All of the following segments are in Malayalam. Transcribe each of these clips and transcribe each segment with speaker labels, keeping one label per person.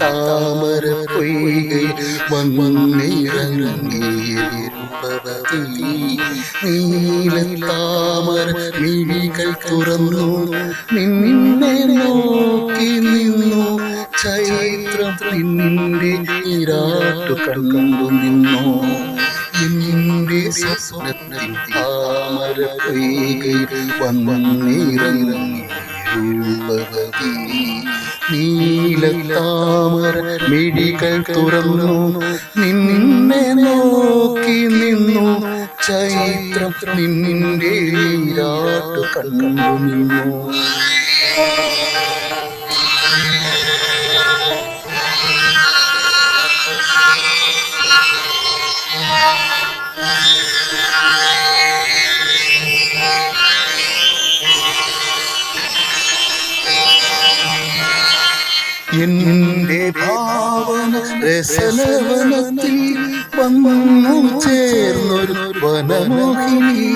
Speaker 1: താമര നീല താമര മിഴികൾ തുറന്നു. നിന്നെ നോക്കി നിന്നു. ചൈത്രം നിന്റെ ഇരാട്ടു കണ്ടു നിന്നു. എന്റെ സ്വപ്നത്തിൻ താമര പൊയ്കൈ വന്നിറങ്ങി. രൂപവതി നീലത്താമര മിഴികൾ തുറന്നു നിന്നെ നോക്കി നിന്നു. ചൈത്രം നിന്റെ രാട്ടു കണ്ണു നിന്നു. എന്റെ ഭാവന രസലവനത്തിൽ വന്നു ചേർന്നൊരു വനമോഹിനി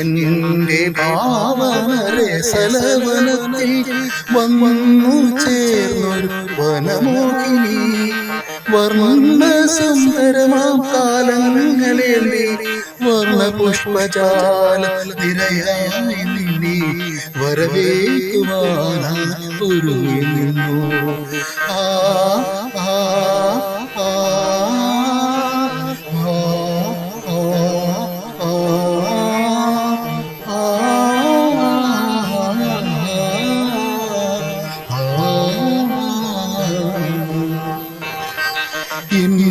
Speaker 1: എന്റെ ഭാവന രസലവനത്തിൽ വന്നു ചേർന്നൊരു വനമോഹിനി വർണ സുന്ദരമാം വർണ പുഷ്പജാല നിരയായി നിന്നെ? വരവേക്കുവാനായി ഒരുങ്ങി നിന്നു ആ ആ ആ എന്റെ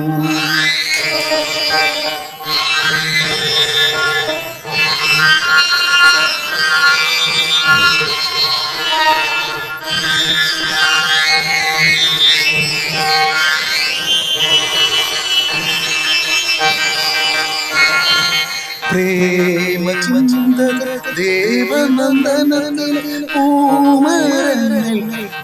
Speaker 1: പ്രേമചന്ദന ദേവനന്ദനത്തിൽ പൂമരങ്ങൾ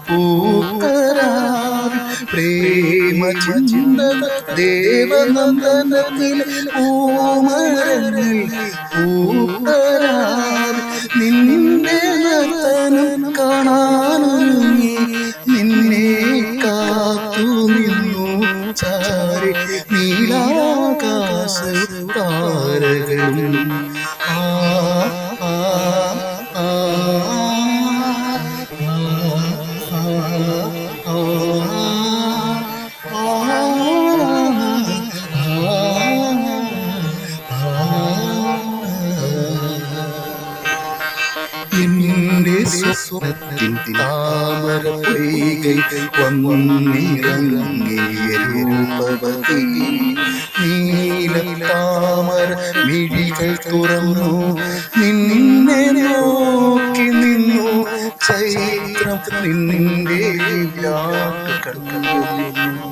Speaker 1: പൂക്കരാർ. പ്രേമചന്ദന ദേവനന്ദനത്തിൽ പൂമരങ്ങൾ പൂക്കരാർ. താരകളും ആ എന്റെ സ്വപ്നത്തിൻ താമര പൊയ്കൈ വന്നിറങ്ങിയരൂപവതി നീല താമര മിഴികൾ തുറന്നു. നിന്നെ നോക്കി നിന്നു. ചൈത്രം നിന്റെ കണ്ടു